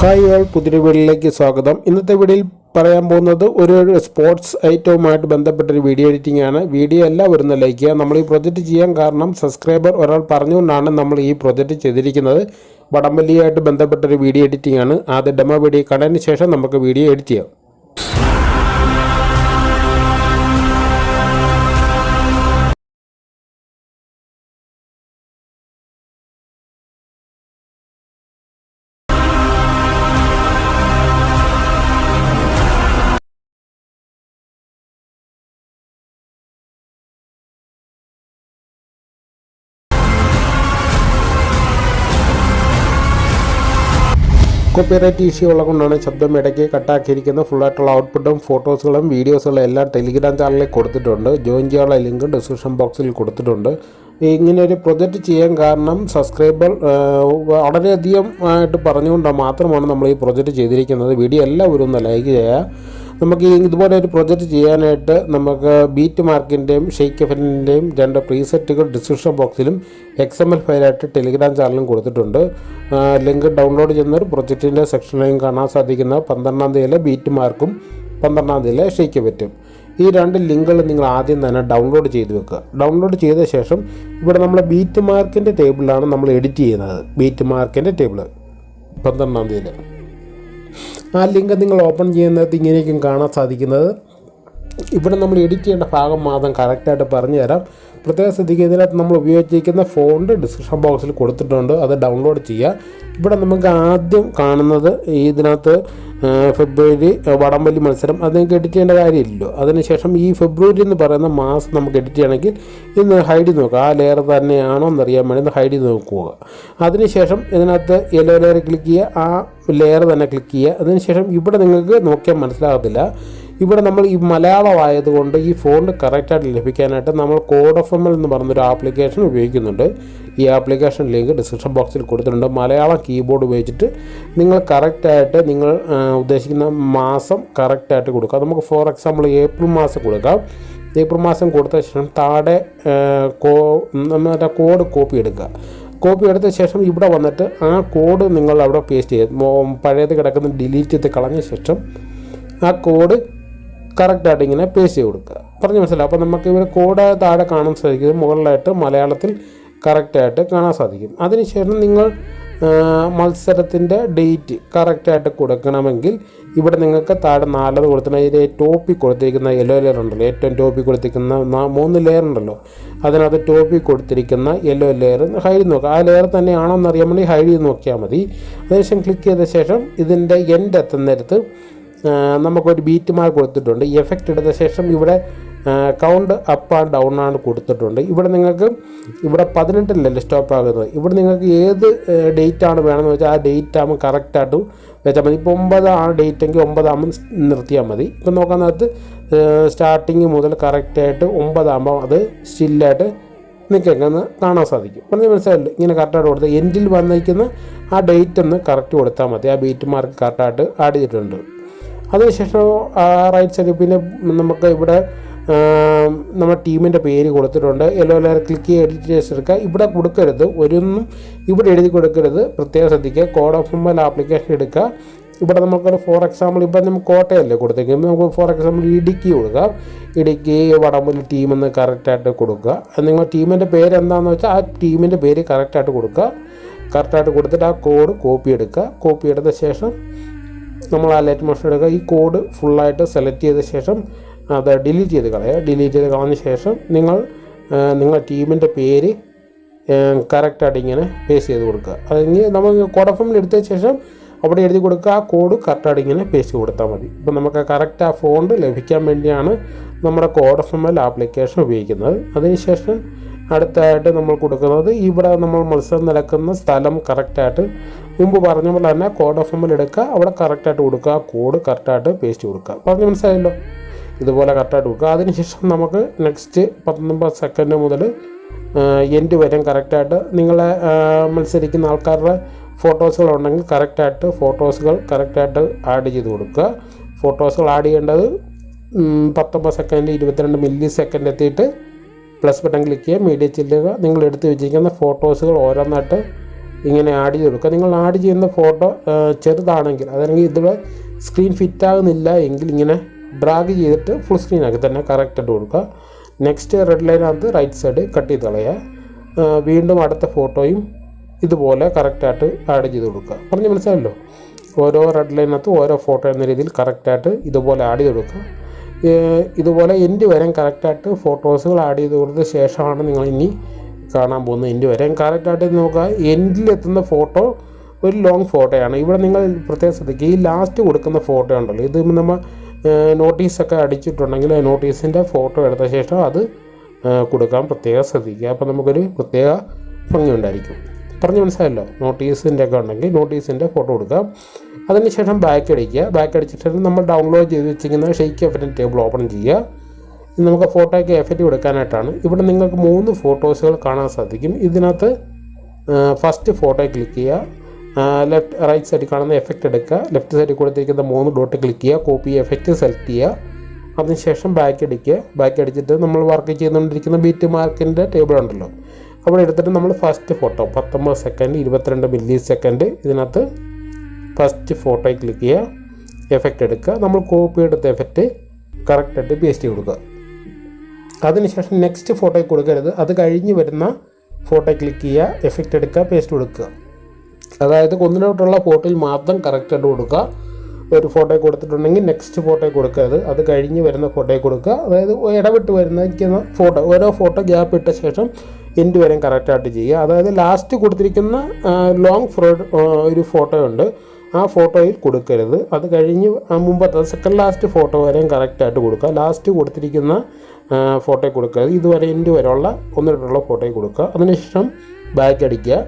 Hi all പുതിയ വീഡിയോയിലേക്ക് സ്വാഗതം. ഇന്നത്തെ വീഡിയോയിൽ പറയാൻ പോകുന്നത് ഒരു സ്പോർട്സ് ഐറ്റവുമായിട്ട് ബന്ധപ്പെട്ടൊരു വീഡിയോ എഡിറ്റിംഗ് ആണ്. വീഡിയോ എല്ലാവരും ലൈക്ക് ചെയ്യുക. നമ്മൾ ഈ പ്രൊജക്റ്റ് ചെയ്യാൻ കാരണം സബ്സ്ക്രൈബർ ഒരാൾ പറഞ്ഞുകൊണ്ടാണ് നമ്മൾ ഈ പ്രൊജക്റ്റ് ചെയ്തിരിക്കുന്നത്. വടംവലിയായിട്ട് ബന്ധപ്പെട്ടൊരു വീഡിയോ എഡിറ്റിംഗ് ആണ്. ആദ്യ ഡെമോ വീഡിയോ കണ്ടതിന് ശേഷം നമുക്ക് വീഡിയോ എഡിറ്റ് ചെയ്യാം. കോപ്പിറൈറ്റ് ഇഷ്യൂ ഉള്ളതുകൊണ്ടാണ് കൊണ്ടാണ് ശബ്ദം ഇടയ്ക്ക് കട്ടാക്കിയിരിക്കുന്നത്. ഫുള്ളായിട്ടുള്ള ഔട്ട്പുട്ടും ഫോട്ടോസുകളും വീഡിയോസുകളും എല്ലാം ടെലിഗ്രാം ചാനലിൽ കൊടുത്തിട്ടുണ്ട്. ജോയിൻ ചെയ്യാനുള്ള ലിങ്ക് ഡിസ്ക്രിപ്ഷൻ ബോക്സിൽ കൊടുത്തിട്ടുണ്ട്. ഇങ്ങനെ ഒരു പ്രൊജക്റ്റ് ചെയ്യാൻ കാരണം സബ്സ്ക്രൈബർ വളരെയധികം ആയിട്ട് പറഞ്ഞുകൊണ്ട് മാത്രമാണ് നമ്മൾ ഈ പ്രൊജക്റ്റ് ചെയ്തിരിക്കുന്നത്. വീഡിയോ എല്ലാവരും ഒന്ന് ലൈക്ക് ചെയ്യുക. നമുക്ക് ഇതുപോലെ ഒരു പ്രൊജക്റ്റ് ചെയ്യാനായിട്ട് നമുക്ക് ബീറ്റ് മാർക്കിന്റെയും ഷെയ്ക്ക് എഫിന്റെയും രണ്ട് പ്രീസെറ്റുകൾ ഡിസ്ക്രിപ്ഷൻ ബോക്സിലും എക്സ് എം എൽ ഫയലായിട്ട് ടെലിഗ്രാം ചാനലും കൊടുത്തിട്ടുണ്ട്. ലിങ്ക് ഡൗൺലോഡ് ചെയ്യുന്ന ഒരു പ്രൊജക്റ്റിന്റെ സെക്ഷനിലും കാണാൻ സാധിക്കുന്ന പന്ത്രണ്ടാം തീയതിയിലെ ബീറ്റ് മാർക്കും പന്ത്രണ്ടാം തീയതിയിലെ ഷെയ്ക്ക് പറ്റും ഈ രണ്ട് ലിങ്കുകൾ നിങ്ങൾ ആദ്യം തന്നെ ഡൗൺലോഡ് ചെയ്ത് വെക്കുക. ഡൗൺലോഡ് ചെയ്ത ശേഷം ഇവിടെ നമ്മൾ ബീറ്റ് മാർക്കിന്റെ ടേബിളിലാണ് നമ്മൾ എഡിറ്റ് ചെയ്യുന്നത്. ബീറ്റ് മാർക്കിന്റെ ടേബിൾ പന്ത്രണ്ടാം തീയതി. ആ ലിങ്ക് നിങ്ങൾ ഓപ്പൺ ചെയ്യുന്നത് ഇങ്ങനെയൊക്കെ കാണാൻ സാധിക്കുന്നത്. ഇവിടെ നമ്മൾ എഡിറ്റ് ചെയ്യേണ്ട ഭാഗം മാത്രം കറക്റ്റായിട്ട് പറഞ്ഞു തരാം പ്രത്യേകം ശ്രദ്ധിക്കുക ഇതിനകത്ത് നമ്മൾ ഉപയോഗിച്ചിരിക്കുന്ന ഫോണ്ട് ഡിസ്ക്രിപ്ഷൻ ബോക്സിൽ കൊടുത്തിട്ടുണ്ട്. അത് ഡൗൺലോഡ് ചെയ്യുക. ഇവിടെ നമുക്ക് ആദ്യം കാണുന്നത് ഇതിനകത്ത് ഫെബ്രുവരി വടംവലി മത്സരം. അത് നിങ്ങൾക്ക് എഡിറ്റ് ചെയ്യേണ്ട കാര്യമില്ലല്ലോ. അതിനുശേഷം ഈ ഫെബ്രുവരി എന്ന് പറയുന്ന മാസം നമുക്ക് എഡിറ്റ് ചെയ്യണമെങ്കിൽ ഇന്ന് ഹൈഡ് നോക്കുക. ആ ലെയർ തന്നെയാണോ എന്നറിയാൻ വേണ്ടി ഒന്ന് ഹൈഡ് നോക്കുക. അതിനുശേഷം ഇതിനകത്ത് യെല്ലോ ലെയർ ക്ലിക്ക് ചെയ്യുക. ആ ലെയർ തന്നെ ക്ലിക്ക് ചെയ്യുക. അതിനുശേഷം ഇവിടെ നിങ്ങൾക്ക് നോക്കിയാൽ മനസ്സിലാകത്തില്ല. ഇവിടെ നമ്മൾ ഈ മലയാളമായതുകൊണ്ട് ഈ ഫോണ്ട് കറക്റ്റായിട്ട് ലഭിക്കാനായിട്ട് നമ്മൾ കോഡ് എഫ് എം എൽ എന്ന് പറഞ്ഞൊരു ആപ്ലിക്കേഷൻ ഉപയോഗിക്കുന്നുണ്ട്. ഈ ആപ്ലിക്കേഷൻ ലിങ്ക് ഡിസ്ക്രിപ്ഷൻ ബോക്സിൽ കൊടുത്തിട്ടുണ്ട്. മലയാളം കീബോർഡ് ഉപയോഗിച്ചിട്ട് നിങ്ങൾ കറക്റ്റായിട്ട് നിങ്ങൾ ഉദ്ദേശിക്കുന്ന മാസം കറക്റ്റായിട്ട് കൊടുക്കുക. നമുക്ക് ഫോർ എക്സാമ്പിൾ ഏപ്രിൽ മാസം കൊടുക്കാം. ഏപ്രിൽ മാസം കൊടുത്ത ശേഷം താഴെ കോ മറ്റേ കോഡ് കോപ്പി എടുക്കുക. കോപ്പി എടുത്ത ശേഷം ഇവിടെ വന്നിട്ട് ആ കോഡ് നിങ്ങൾ അവിടെ പേസ്റ്റ് ചെയ്യുക. പഴയത് കിടക്കുന്ന ഡിലീറ്റ് ചെയ്ത് കളഞ്ഞ ശേഷം ആ കോഡ് കറക്റ്റായിട്ട് ഇങ്ങനെ പേസ്റ്റ് ചെയ്ത് കൊടുക്കുക. പറഞ്ഞ് മനസ്സിലാവും അപ്പോൾ നമുക്ക് ഇവിടെ കോഡ് താഴെ കാണാൻ സാധിക്കും. മുകളിലായിട്ട് മലയാളത്തിൽ കറക്റ്റായിട്ട് കാണാൻ സാധിക്കും. അതിനുശേഷം നിങ്ങൾ മത്സരത്തിന്റെ ഡേറ്റ് കറക്റ്റായിട്ട് കൊടുക്കണമെങ്കിൽ ഇവിടെ നിങ്ങൾക്ക് താഴെ നാലത് കൊടുത്തിട്ട് അതിന്റെ ടോപ്പിൽ കൊടുത്തിരിക്കുന്ന യെല്ലോ ലെയർ ഉണ്ടല്ലോ. ഏറ്റവും ടോപ്പിൽ കൊടുത്തിരിക്കുന്ന മൂന്ന് ലെയർ ഉണ്ടല്ലോ. അതിനകത്ത് ടോപ്പിൽ കൊടുത്തിരിക്കുന്ന യെല്ലോ ലെയർ ഹൈഡ് നോക്കുക. ആ ലെയർ തന്നെയാണോ എന്നറിയാൻ വേണ്ടി ഹൈഡ് ചെയ്ത് നോക്കിയാൽ മതി. അതിനുശേഷം ക്ലിക്ക് ചെയ്ത ശേഷം ഇതിന്റെ എൻഡ് എത്തുന്നിടത്ത് നമുക്കൊരു ബീറ്റ് മാർക്ക് കൊടുത്തിട്ടുണ്ട്. എഫക്റ്റ് എടുത്ത ശേഷം ഇവിടെ കൗണ്ട് അപ്പ് ആൻഡ് ഡൗൺ ആണ് കൊടുത്തിട്ടുണ്ട്. ഇവിടെ നിങ്ങൾക്ക് ഇവിടെ പതിനെട്ടിലല്ലേ സ്റ്റോപ്പ് ആകുന്നത്? ഇവിടെ നിങ്ങൾക്ക് ഏത് ഡേറ്റ് ആണ് വേണമെന്ന് വെച്ചാൽ ആ ഡേറ്റ് ആകുമ്പോൾ കറക്റ്റായിട്ട് വെച്ചാൽ മതി. ഇപ്പോൾ ഒമ്പതാണ് ഡേറ്റ് എങ്കിൽ ഒമ്പതാകുമ്പോൾ നിർത്തിയാൽ മതി. ഇപ്പം നോക്കാനകത്ത് സ്റ്റാർട്ടിങ് മുതൽ കറക്റ്റായിട്ട് ഒമ്പതാകുമ്പോൾ അത് സ്റ്റില്ലായിട്ട് നിൽക്കുന്ന കാണാൻ സാധിക്കും. പറഞ്ഞ മനസ്സിലായില്ലേ ഇങ്ങനെ കറക്റ്റായിട്ട് കൊടുത്ത് എൻഡിൽ വന്നിരിക്കുന്ന ആ ഡേറ്റ് ഒന്ന് കറക്റ്റ് കൊടുത്താൽ മതി. ആ ബീറ്റ് മാർക്ക് കറക്റ്റായിട്ട് ആഡ് ചെയ്തിട്ടുണ്ട്. അതിനുശേഷം റൈറ്റ് സൈഡിൽ പിന്നെ നമുക്ക് ഇവിടെ നമ്മുടെ ടീമിന്റെ പേര് കൊടുത്തിട്ടുണ്ട്. യെല്ലോ ലെയർ ക്ലിക്ക് ചെയ്ത് എഡിറ്റ് ചെയ്തെടുക്കുക. ഇവിടെ കൊടുക്കരുത്. ഒരൊന്നും ഇവിടെ എഴുതി കൊടുക്കരുത്. പ്രത്യേകം ശ്രദ്ധിക്കുക. കോഡ് ഓഫ് മൊബൈൽ ആപ്ലിക്കേഷൻ എടുക്കുക. ഇവിടെ നമുക്കൊരു ഫോർ എക്സാമ്പിൾ ഇപ്പം നമുക്ക് കോട്ടയല്ലേ കൊടുത്തേക്കുന്നത് നമുക്ക് ഫോർ എക്സാമ്പിൾ ഇടുക്കി കൊടുക്കാം. ഇടുക്കി വടംവലി ടീമെന്ന് കറക്റ്റായിട്ട് കൊടുക്കുക. നിങ്ങൾ ടീമിന്റെ പേര് എന്താണെന്ന് വെച്ചാൽ ആ ടീമിന്റെ പേര് കറക്റ്റായിട്ട് കൊടുക്കുക. കറക്റ്റായിട്ട് കൊടുത്തിട്ട് ആ കോഡ് കോപ്പി എടുക്കുക. കോപ്പി എടുത്ത ശേഷം നമ്മൾ ആ ലൈറ്റ് മോഷൻ എടുക്കുക. ഈ കോഡ് ഫുള്ളായിട്ട് സെലക്ട് ചെയ്ത ശേഷം അത് ഡിലീറ്റ് ചെയ്ത് കളയുക. ഡിലീറ്റ് ചെയ്ത് കളഞ്ഞ ശേഷം നിങ്ങൾ നിങ്ങളുടെ ടീമിന്റെ പേര് കറക്റ്റായിട്ട് ഇങ്ങനെ പേസ്റ്റ് ചെയ്ത് കൊടുക്കുക. ഇനി നമ്മൾ കോഡ് ഫോമിൽ എടുത്ത ശേഷം അവിടെ എഴുതി കൊടുക്കുക. ആ കോഡ് കറക്റ്റായിട്ട് ഇങ്ങനെ പേസ്റ്റ് കൊടുത്താൽ മതി. ഇപ്പം നമുക്ക് കറക്റ്റ് ആ ഫോണ്ട് ലഭിക്കാൻ വേണ്ടിയാണ് നമ്മുടെ കോഡ് എൽ ആപ്ലിക്കേഷൻ ഉപയോഗിക്കുന്നത്. അതിനുശേഷം അടുത്തായിട്ട് നമ്മൾ കൊടുക്കുന്നത് ഇവിടെ നമ്മൾ മത്സരം നിലക്കുന്ന സ്ഥലം കറക്റ്റായിട്ട് മുമ്പ് പറഞ്ഞ പോലെ തന്നെ കോഡ് ഓഫ് എമ്മിൽ എടുക്കുക. അവിടെ കറക്റ്റായിട്ട് കൊടുക്കുക. കോഡ് കറക്റ്റായിട്ട് പേസ്റ്റ് കൊടുക്കുക. പറഞ്ഞ് മനസ്സിലായല്ലോ? ഇതുപോലെ കറക്റ്റായിട്ട് കൊടുക്കുക. അതിനുശേഷം നമുക്ക് നെക്സ്റ്റ് പത്തൊമ്പത് സെക്കൻഡ് മുതൽ എൻഡ് വരെ കറക്റ്റായിട്ട് നിങ്ങളെ മത്സരിക്കുന്ന ആൾക്കാരുടെ ഫോട്ടോസുകൾ ഉണ്ടെങ്കിൽ കറക്റ്റായിട്ട് ഫോട്ടോസുകൾ കറക്റ്റായിട്ട് ആഡ് ചെയ്ത് കൊടുക്കുക. ഫോട്ടോസുകൾ ആഡ് ചെയ്യേണ്ടത് പത്തൊമ്പത് സെക്കൻഡ് ഇരുപത്തിരണ്ട് മില്ലി സെക്കൻഡ് എത്തിയിട്ട് പ്ലസ് ബട്ടൺ ക്ലിക്ക് ചെയ്യുക മീഡിയ ചെല്ലുക നിങ്ങൾ എടുത്ത് വെച്ചിരിക്കുന്ന ഫോട്ടോസുകൾ ഓരോന്നായിട്ട് ഇങ്ങനെ ആഡ് ചെയ്ത് കൊടുക്കുക. നിങ്ങൾ ആഡ് ചെയ്യുന്ന ഫോട്ടോ ചെറുതാണെങ്കിൽ അതല്ലെങ്കിൽ ഇതിവിടെ സ്ക്രീൻ ഫിറ്റ് ആകുന്നില്ല എങ്കിൽ ഇങ്ങനെ ഡ്രാഗ് ചെയ്തിട്ട് ഫുൾ സ്ക്രീൻ ആക്കി തന്നെ കറക്റ്റായിട്ട് കൊടുക്കുക. നെക്സ്റ്റ് റെഡ് ലൈനകത്ത് റൈറ്റ് സൈഡ് കട്ട് ചെയ്ത് കളയുക. വീണ്ടും അടുത്ത ഫോട്ടോയും ഇതുപോലെ കറക്റ്റായിട്ട് ആഡ് ചെയ്ത് കൊടുക്കുക. പറഞ്ഞ് മനസ്സിലായല്ലോ? ഓരോ റെഡ് ലൈനകത്ത് ഓരോ ഫോട്ടോ എന്ന രീതിയിൽ കറക്റ്റായിട്ട് ഇതുപോലെ ആഡ് ചെയ്ത് കൊടുക്കുക. ഇതുപോലെ എൻഡ് വരെ കറക്റ്റായിട്ട് ഫോട്ടോസുകൾ ആഡ് ചെയ്ത് കൊടുത്ത ശേഷമാണ് നിങ്ങൾ ഇനി കാണാൻ പോകുന്നത്. എൻഡ് വരെ കറക്റ്റായിട്ട് നോക്കുക. എൻഡിലെത്തുന്ന ഫോട്ടോ ഒരു ലോങ് ഫോട്ടോയാണ് ഇവിടെ നിങ്ങൾ പ്രത്യേകം ശ്രദ്ധിക്കുക. ഈ ലാസ്റ്റ് കൊടുക്കുന്ന ഫോട്ടോ ഉണ്ടല്ലോ. ഇത് നമ്മൾ നോട്ടീസൊക്കെ അടിച്ചിട്ടുണ്ടെങ്കിൽ നോട്ടീസിന്റെ ഫോട്ടോ എടുത്ത ശേഷം അത് കൊടുക്കാൻ പ്രത്യേകം ശ്രദ്ധിക്കുക. അപ്പോൾ നമുക്കൊരു പ്രത്യേക ഭംഗി ഉണ്ടായിരിക്കും. പറഞ്ഞ് മനസ്സിലായല്ലോ? നോട്ടീസിന്റെ ഒക്കെ ഉണ്ടെങ്കിൽ നോട്ടീസിന്റെ ഫോട്ടോ കൊടുക്കാം അതിനുശേഷം ബാക്ക് അടിക്കുക. ബാക്ക് അടിച്ചിട്ട് നമ്മൾ ഡൗൺലോഡ് ചെയ്ത് വെച്ചിരിക്കുന്ന ഷെയ്ക്ക് എഫിന്റെ ടേബിൾ ഓപ്പൺ ചെയ്യുക. നമുക്ക് ഫോട്ടോയ്ക്ക് എഫക്റ്റ് കൊടുക്കാനായിട്ടാണ് ഇവിടെ നിങ്ങൾക്ക് മൂന്ന് ഫോട്ടോസുകൾ കാണാൻ സാധിക്കും. ഇതിനകത്ത് ഫസ്റ്റ് ഫോട്ടോ ക്ലിക്ക് ചെയ്യുക. ലെഫ്റ്റ് റൈറ്റ് സൈഡിൽ കാണുന്ന എഫക്റ്റ് എടുക്കുക. ലെഫ്റ്റ് സൈഡിൽ കൊടുത്തിരിക്കുന്ന മൂന്ന് ഡോട്ട് ക്ലിക്ക് ചെയ്യുക. കോപ്പി എഫക്റ്റ് സെലക്ട് ചെയ്യുക. അതിനുശേഷം ബാക്ക് അടിക്കുക. ബാക്ക് അടിച്ചിട്ട് നമ്മൾ വർക്ക് ചെയ്തുകൊണ്ടിരിക്കുന്ന ബീറ്റ് മാർക്കിന്റെ ടേബിൾ ഉണ്ടല്ലോ. അവിടെ എടുത്തിട്ട് നമ്മൾ ഫസ്റ്റ് ഫോട്ടോ പത്തൊമ്പത് സെക്കൻഡ് ഇരുപത്തിരണ്ട് മില്ലി സെക്കൻഡ് ഇതിനകത്ത് ഫസ്റ്റ് ഫോട്ടോയിൽ ക്ലിക്ക് ചെയ്യുക എഫക്റ്റ് എടുക്കുക നമ്മൾ കോപ്പി എടുത്ത എഫക്റ്റ് കറക്റ്റായിട്ട് പേസ്റ്റ് കൊടുക്കുക. അതിനുശേഷം നെക്സ്റ്റ് ഫോട്ടോയിൽ കൊടുക്കരുത് അത് കഴിഞ്ഞ് വരുന്ന ഫോട്ടോ ക്ലിക്ക് ചെയ്യുക എഫക്റ്റ് എടുക്കുക പേസ്റ്റ് കൊടുക്കുക. അതായത് ഒന്നിനോട്ടുള്ള ഫോട്ടോയിൽ മാത്രം കറക്റ്റായിട്ട് കൊടുക്കുക. ഒരു ഫോട്ടോ കൊടുത്തിട്ടുണ്ടെങ്കിൽ നെക്സ്റ്റ് ഫോട്ടോ കൊടുക്കരുത് അത് കഴിഞ്ഞ് വരുന്ന ഫോട്ടോ കൊടുക്കുക. അതായത് ഇടവിട്ട് വരുന്ന ഫോട്ടോ ഓരോ ഫോട്ടോ ഗ്യാപ്പ് ഇട്ട ശേഷം എൻഡ് വരെ കറക്റ്റായിട്ട് ചെയ്യുക. അതായത് ലാസ്റ്റ് കൊടുത്തിരിക്കുന്ന ലോങ് ഫ്രോ ഒരു ഫോട്ടോ ഉണ്ട് ആ ഫോട്ടോയിൽ കൊടുക്കരുത്. അത് കഴിഞ്ഞ് മുമ്പത്തെ സെക്കൻഡ് ലാസ്റ്റ് ഫോട്ടോ വരെയും കറക്റ്റായിട്ട് കൊടുക്കുക. ലാസ്റ്റ് കൊടുത്തിരിക്കുന്ന ഫോട്ടോ കൊടുക്കരുത് ഇതുവരെ എൻഡ് വരെയുള്ള ഒന്നിട്ടുള്ള ഫോട്ടോയിൽ കൊടുക്കുക. അതിനുശേഷം ബാക്ക് അടിക്കുക.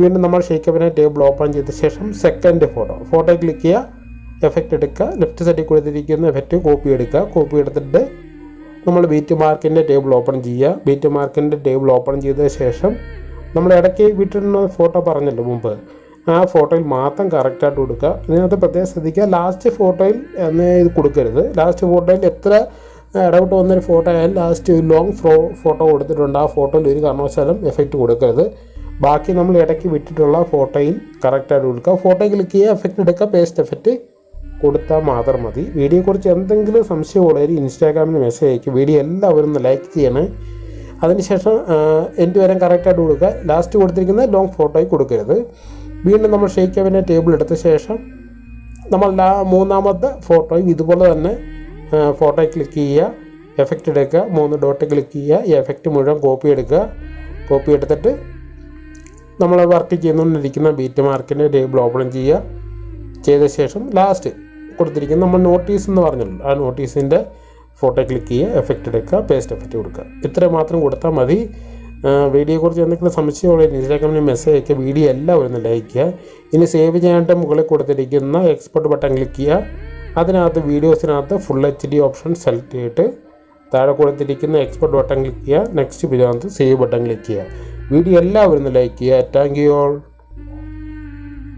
വീണ്ടും നമ്മൾ ഷേക്കപ്പിനെ ടേബിൾ ഓപ്പൺ ചെയ്ത ശേഷം സെക്കൻഡ് ഫോട്ടോ ഫോട്ടോ ക്ലിക്ക് ചെയ്യുക. എഫക്റ്റ് എടുക്കുക. ലെഫ്റ്റ് സൈഡിൽ കൊടുത്തിരിക്കുന്ന എഫക്റ്റ് കോപ്പി എടുക്കുക. കോപ്പി എടുത്തിട്ട് നമ്മൾ ബീറ്റ് മാർക്കിന്റെ ടേബിൾ ഓപ്പൺ ചെയ്യുക. ബീറ്റ് മാർക്കിന്റെ ടേബിൾ ഓപ്പൺ ചെയ്ത ശേഷം നമ്മൾ ഇടയ്ക്ക് വിട്ടിരുന്ന ഫോട്ടോ പറഞ്ഞല്ലോ മുമ്പ്. ആ ഫോട്ടോയിൽ മാത്രം കറക്റ്റായിട്ട് കൊടുക്കുക. ഇതിനകത്ത് പ്രത്യേകം ശ്രദ്ധിക്കുക. ലാസ്റ്റ് ഫോട്ടോയിൽ ഇത് കൊടുക്കരുത്. ലാസ്റ്റ് ഫോട്ടോയിൽ എത്ര ഇടപെട്ട് വന്നൊരു ഫോട്ടോ ആയാലും ലാസ്റ്റ് ഒരു ലോങ് ഫ്രോ ഫോട്ടോ കൊടുത്തിട്ടുണ്ട്. ആ ഫോട്ടോയിൽ ഒരു കാരണവശാലും എഫക്റ്റ് കൊടുക്കരുത്. ബാക്കി നമ്മൾ ഇടയ്ക്ക് വിട്ടിട്ടുള്ള ഫോട്ടോയിൽ കറക്റ്റായിട്ട് കൊടുക്കുക. ഫോട്ടോ ക്ലിക്ക് ചെയ്യുക എഫക്റ്റ് എടുക്കുക പേസ്റ്റ് എഫക്റ്റ് കൊടുത്താൽ മാത്രം മതി. വീഡിയോയെക്കുറിച്ച് എന്തെങ്കിലും സംശയമുള്ളവർ ഇൻസ്റ്റാഗ്രാമിൽ മെസ്സേജ് അയക്കും. വീഡിയോ എല്ലാവരും ഒന്ന് ലൈക്ക് ചെയ്യണേ. അതിനുശേഷം എന്റെ വരെ കറക്റ്റായിട്ട് കൊടുക്കുക. ലാസ്റ്റ് കൊടുത്തിരിക്കുന്ന ലോങ് ഫോട്ടോയിൽ കൊടുക്കരുത്. വീണ്ടും നമ്മൾ ഷെയ്ക്ക് അവന്റെ ടേബിൾ എടുത്ത ശേഷം നമ്മൾ മൂന്നാമത്തെ ഫോട്ടോയും ഇതുപോലെ തന്നെ ഫോട്ടോ ക്ലിക്ക് ചെയ്യുക. എഫക്റ്റ് എടുക്കുക. മൂന്ന് ഡോട്ട് ക്ലിക്ക് ചെയ്യുക. ഈ എഫക്റ്റ് മുഴുവൻ കോപ്പി എടുക്കുക. കോപ്പി എടുത്തിട്ട് നമ്മൾ വർക്ക് ചെയ്തുകൊണ്ടിരിക്കുന്ന ബീറ്റ് മാർക്കിന്റെ ടേബിൾ ഓപ്പൺ ചെയ്യുക. ചെയ്ത ശേഷം ലാസ്റ്റ് കൊടുത്തിരിക്കുന്ന നമ്മൾ നോട്ടീസ് എന്ന് പറഞ്ഞല്ലോ. ആ നോട്ടീസിന്റെ ഫോട്ടോ ക്ലിക്ക് ചെയ്യുക എഫക്റ്റ് എടുക്കുക പേസ്റ്റ് എഫക്റ്റ് കൊടുക്കുക. ഇത്ര മാത്രം കൊടുത്താൽ മതി. വീഡിയോയെക്കുറിച്ച് എന്തെങ്കിലും സംശയമുള്ള ഇൻസ്റ്റാഗ്രാമിൽ മെസ്സേജ് അയക്കുക വീഡിയോ എല്ലാം ഒന്ന് ലൈക്ക് ഇനി സേവ് ചെയ്യാനായിട്ട് മുകളിൽ കൊടുത്തിരിക്കുന്ന എക്സ്പോർട്ട് ബട്ടൺ ക്ലിക്ക് ചെയ്യുക. അതിനകത്ത് വീഡിയോസിനകത്ത് full H D option select ചെയ്തിട്ട് താഴെ കൊടുത്തിരിക്കുന്ന എക്സ്പോർട്ട് ബട്ടൺ ക്ലിക്ക് ചെയ്യുക. നെക്സ്റ്റ് വീഡിയോനകത്ത് സേവ് ബട്ടൺ ക്ലിക്ക് ചെയ്യുക. വീഡിയോ എല്ലാവരും ലൈക്ക് ചെയ്യുക. Thank you all